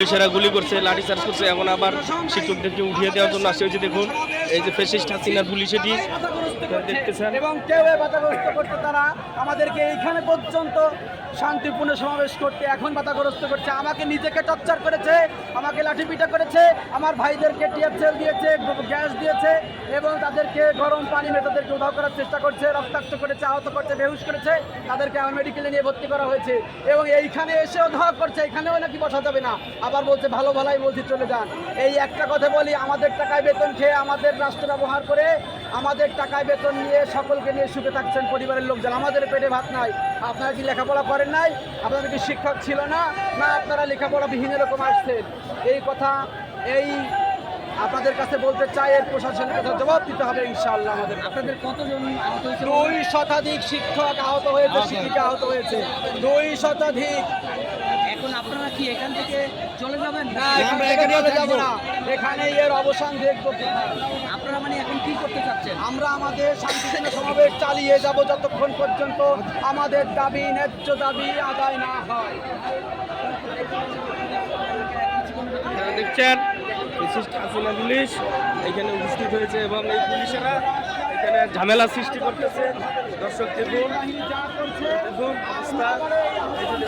পুলিশেরা গুলি করছে, লাঠি চার্জ করছে, এখন আবার শিক্ষকদেরকে উঠিয়ে দেওয়ার জন্য আসছে ওই যে দেখুন। এই যে ফেসিস্ট হাসিনার পুলিশ এটি দেখতেছেন। এবং কেউ বাধাগ্রস্ত করতে তারা আমাদেরকে এইখানে পর্যন্ত শান্তিপূর্ণ সমাবেশ করতে এখন বাধাগ্রস্ত করছে। আমাকে নিজেকে টর্চার করেছে আমাকে লাঠিপিটা করেছে আমার ভাইদেরকে টিয়ার সেল দিয়েছে গ্যাস দিয়েছে এবং তাদেরকে গরম পানি মেয়ে তাদেরকে উধাও করার চেষ্টা করছে রক্তাক্ত করেছে আহত করছে বেহুশ করেছে। তাদেরকে আমার মেডিকেলে নিয়ে ভর্তি করা হয়েছে এবং এইখানে এসেও ধরা করছে এখানেও নাকি বসা যাবে না। আবার বলছে ভালো ভালাই বলছি চলে যান। এই একটা কথা বলি আমাদের টাকায় বেতন খেয়ে আমাদের রাষ্ট্র ব্যবহার করে আমাদের টাকায় বেতন নিয়ে সকলকে নিয়ে সুখে থাকছেন পরিবারের লোকজন। আমাদের পেটে ভাত নাই। আপনারা কি লেখাপড়া করেন নাই? আপনাদের কি শিক্ষক ছিল না? না আপনারা লেখাপড়া বিহীন এরকম আসছেন। এই কথা এই আপনাদের কাছে বলতে চাই এর প্রশাসনের কথা জবাব দিতে হবে ইনশাআল্লাহ আমাদের আপনাদের কতজন আহত হয়েছে? দুই শতাধিক শিক্ষক আহত হয়েছে। শিক্ষিকা আহত হয়েছে। দুই শতাধিক আপনারা কি এখান থেকে চলে যাবেন? না এখান থেকে চলে যাব না। এখানে এর অবসান দেখব আপনারা মানে এখন কি করতে চাচ্ছেন? আমরা আমাদের শান্তিপূর্ণ সমাবেশ চালিয়ে যাব যতক্ষণ পর্যন্ত আমাদের দাবি ন্যায্য দাবি আদায় না হয়। দেখছেন পুলিশ। এখানে উপস্থিত হয়েছে এবং এই পুলিশেরা এখানে ঝামেলা সৃষ্টি করতেছে। দর্শক দেখুন দেখুন অবস্থা। দেখুন